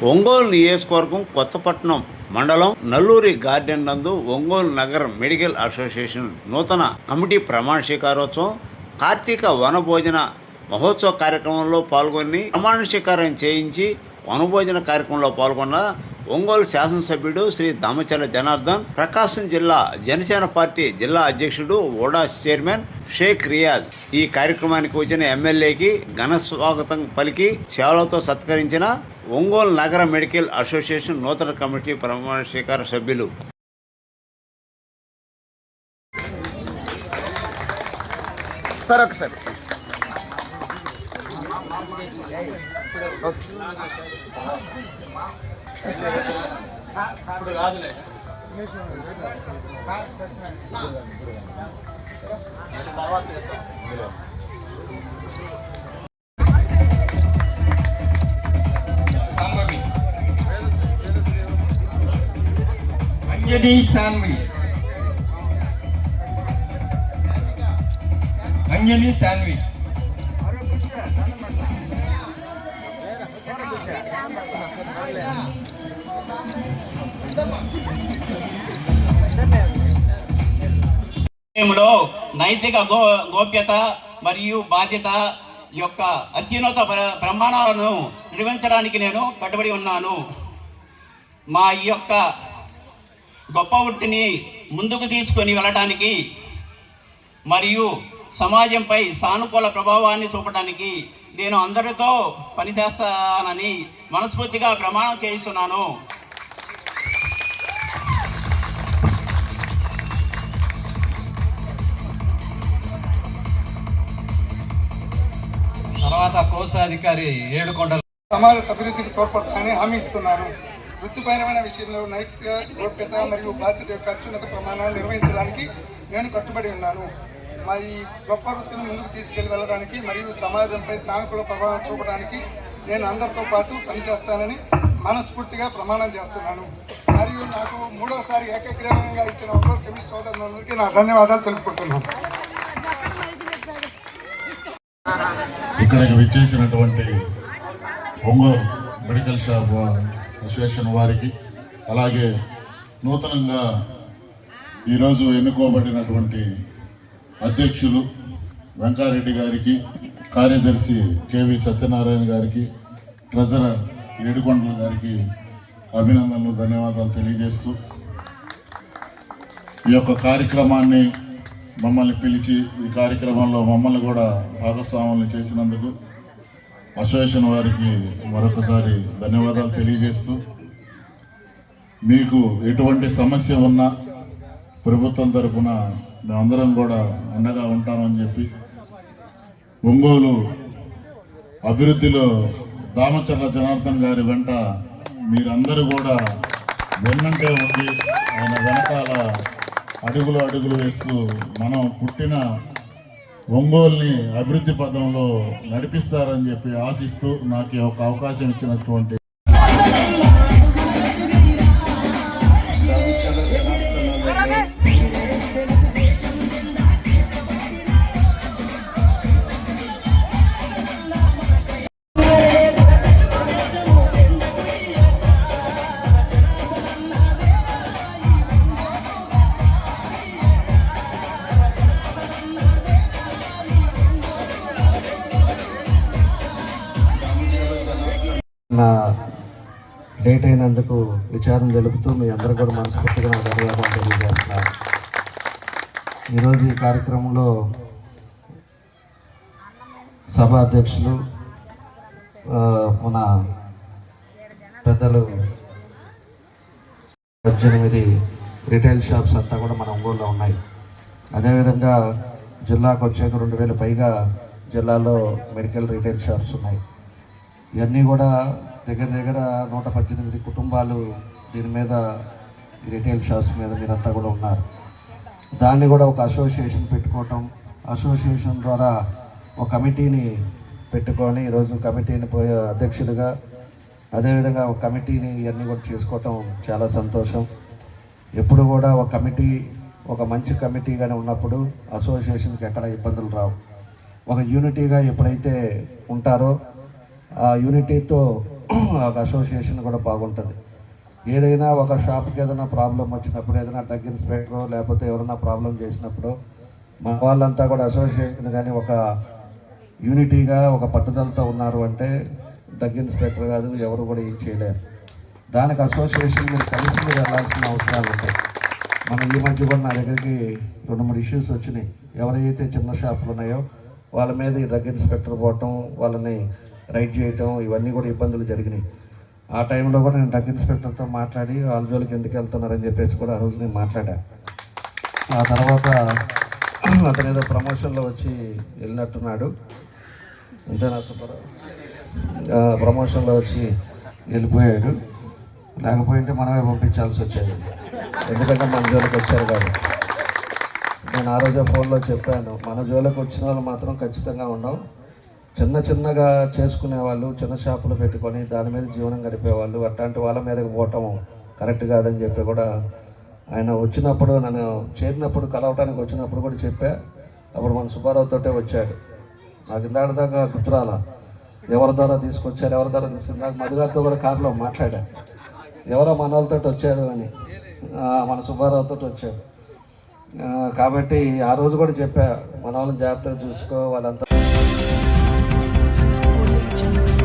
ఒంగోలు నియోజకవర్గం కొత్తపట్నం మండలం నల్లూరి గార్డెన్ నందు ఒంగోలు నగర మెడికల్ అసోసియేషన్ నూతన కమిటీ ప్రమాణ స్వీకారోత్సవం కార్తీక వనభోజన మహోత్సవ కార్యక్రమంలో పాల్గొని ప్రమాణ స్వీకారం చేయించి వనభోజన కార్యక్రమంలో పాల్గొన్న ఒంగోలు శాసనసభ్యుడు శ్రీ దామచర్ల జనార్దన్ ప్రకాశం జిల్లా జనసేన పార్టీ జిల్లా అధ్యక్షుడు ఓడా చైర్మన్ షేక్ రియాజ్. ఈ కార్యక్రమానికి వచ్చిన ఎమ్మెల్యేకి ఘన స్వాగతం పలికి సేవలతో సత్కరించిన ఒంగోలు నగర మెడికల్ అసోసియేషన్ నూతన కమిటీ ప్రమాణ స్వీకార సభ్యులు. సార్ ఒకసారి. అంజనీ శాన్వి అంజనీ శాన్వి విషయంలో నైతిక గో గోప్యత మరియు బాధ్యత యొక్క అత్యున్నత ప్ర- ప్రమాణాలను నిర్వహించడానికి నేను కట్టుబడి ఉన్నాను. మా ఈ యొక్క గొప్ప వృత్తిని ముందుకు తీసుకొని వెళ్ళడానికి మరియు సమాజంపై సానుకూల ప్రభావాన్ని చూపడానికి నేను అందరితో పనిచేస్తానని మనస్ఫూర్తిగా ప్రమాణం చేయిస్తున్నాను. తర్వాత కోశాధికారి ఏడుకొండలు. సమాజ అభివృద్ధికి తోడ్పడతానని హామీ ఇస్తున్నాను వృత్తిపరమైన విషయంలో నైతిక గోప్యత మరియు బాధ్యత యొక్క అత్యున్నత ప్రమాణాలు నిర్వహించడానికి నేను కట్టుబడి ఉన్నాను. మా ఈ గొప్ప వృత్తిని ముందుకు తీసుకెళ్ళి వెళ్ళడానికి మరియు సమాజంపై సానుకూల ప్రభావం చూపడానికి నేను అందరితో పాటు పనిచేస్తానని మనస్ఫూర్తిగా ప్రమాణం చేస్తున్నాను. మరియు నాకు మూడోసారి ఏకగ్రీవంగా ఇచ్చిన ఒంగోలు కెమిస్ట్ సోదరులందరికీ నా ధన్యవాదాలు తెలుపుకుంటున్నాను. ఇక్కడికి విచ్చేసినటువంటి ఒంగోలు మెడికల్ షాప్ అసోసియేషన్ వారికి అలాగే నూతనంగా ఈరోజు ఎన్నుకోబడినటువంటి అధ్యక్షులు వెంకారెడ్డి గారికి కార్యదర్శి కేవి సత్యనారాయణ గారికి ట్రెజరర్ ఏడుకొండల గారికి అభినందనలు ధన్యవాదాలు తెలియజేస్తూ ఈ యొక్క కార్యక్రమాన్ని మమ్మల్ని పిలిచి ఈ కార్యక్రమంలో మమ్మల్ని కూడా భాగస్వాములు చేసినందుకు అసోసియేషన్ వారికి మరొకసారి ధన్యవాదాలు తెలియజేస్తూ మీకు ఎటువంటి సమస్య ఉన్నా ప్రభుత్వం తరఫున మేమందరం కూడా అండగా ఉంటామని చెప్పి ఒంగోలు అభివృద్ధిలో దామచర్ల జనార్దన్ గారి వెంట మీరందరూ కూడా వెన్నంటే ఉండి ఆయన వెనకాల అడుగులు అడుగులు వేస్తూ మనం పుట్టిన ఒంగోలుని అభివృద్ధి పదంలో నడిపిస్తారని చెప్పి ఆశిస్తూ నాకు ఒక అవకాశం ఇచ్చినటువంటి డేట్ అయినందుకు విచారం తెలుపుతూ మీ అందరూ కూడా మనస్ఫూర్తిగా నా ధన్యవాదాలు తెలియజేస్తున్నాను ఈరోజు ఈ కార్యక్రమంలో సభ అధ్యక్షులు మన పెద్దలు పద్దెనిమిది రిటైల్ షాప్స్ అంతా కూడా మన ఒంగోలులో ఉన్నాయి. అదేవిధంగా జిల్లాకు వచ్చాక రెండు వేల పైగా జిల్లాలో మెడికల్ రిటైల్ షాప్స్ ఉన్నాయి. ఇవన్నీ కూడా దగ్గర దగ్గర నూట పద్దెనిమిది కుటుంబాలు దీని మీద రిటైల్ షాప్స్ మీద మీరంతా కూడా ఉన్నారు. దాన్ని కూడా ఒక అసోసియేషన్ పెట్టుకోవటం అసోసియేషన్ ద్వారా ఒక కమిటీని పెట్టుకొని ఈరోజు కమిటీని పోయే అధ్యక్షుడిగా అదేవిధంగా ఒక కమిటీని ఇవన్నీ కూడా చేసుకోవటం చాలా సంతోషం. ఎప్పుడు కూడా ఒక కమిటీ ఒక మంచి కమిటీగానే ఉన్నప్పుడు అసోసియేషన్కి ఎక్కడ ఇబ్బందులు రావు. ఒక యూనిటీగా ఎప్పుడైతే ఉంటారో ఆ యూనిటీతో ఒక అసోసియేషన్ కూడా బాగుంటుంది. ఏదైనా ఒక షాప్కి ఏదైనా ప్రాబ్లం వచ్చినప్పుడు ఏదైనా డ్రగ్ ఇన్స్పెక్టర్ లేకపోతే ఎవరైనా ప్రాబ్లం చేసినప్పుడు మన వాళ్ళంతా కూడా అసోసియేషన్ కానీ ఒక యూనిటీగా ఒక పట్టుదలతో ఉన్నారు అంటే డ్రగ్ ఇన్స్పెక్టర్ కాదు ఎవరు కూడా ఏం చేయలేరు. దానికి అసోసియేషన్ మీరు కలిసి మీరు వెళ్ళాల్సిన అవసరాలు ఉంటాయి. మన ఈ మధ్య కూడా నా దగ్గరికి రెండు మూడు ఇష్యూస్ వచ్చినాయి. ఎవరైతే చిన్న షాపులు ఉన్నాయో వాళ్ళ మీద ఈ డ్రగ్ ఇన్స్పెక్టర్ పోవటం వాళ్ళని రైడ్ చేయటం ఇవన్నీ కూడా ఇబ్బందులు జరిగినాయి. ఆ టైంలో కూడా నేను డ్రగ్ ఇన్స్పెక్టర్తో మాట్లాడి వాళ్ళ జోలికి ఎందుకు వెళ్తున్నారని చెప్పేసి కూడా ఆ రోజు నేను మాట్లాడా. ఆ తర్వాత అతను ఏదో ప్రమోషన్లో వచ్చి వెళ్ళినట్టున్నాడు. అంతేనా సుబ్బారావు? ప్రమోషన్లో వచ్చి వెళ్ళిపోయాడు. లేకపోయింటే మనమే పంపించాల్సి వచ్చేది. ఎందుకంటే మన జోలికి వచ్చారు కాబట్టి. నేను ఆ రోజే ఫోన్లో చెప్పాను మన జోలికి వచ్చిన వాళ్ళు మాత్రం ఖచ్చితంగా ఉండవు చిన్న చిన్నగా చేసుకునే వాళ్ళు చిన్న షాపులు పెట్టుకొని దాని మీద జీవనం గడిపేవాళ్ళు అట్లాంటి వాళ్ళ మీదకి పోవటం కరెక్ట్ కాదని చెప్పి కూడా ఆయన వచ్చినప్పుడు నన్ను చేరినప్పుడు కలవటానికి వచ్చినప్పుడు కూడా చెప్పా. అప్పుడు మన సుబ్బారావుతోటే వచ్చాడు. నాకు ఇందాక దాకా గుర్తురాల. ఎవరి ద్వారా తీసుకొచ్చారు ఎవరి ద్వారా తీసుకుని నాకు మధుగారితో కూడా కారులో మాట్లాడా. ఎవరో మన వాళ్ళతో వచ్చారు అని. మన సుబ్బారావుతో వచ్చాడు. కాబట్టి ఆ రోజు కూడా చెప్పా మన వాళ్ళని జాగ్రత్తగా చూసుకో వాళ్ళంతా Thank you.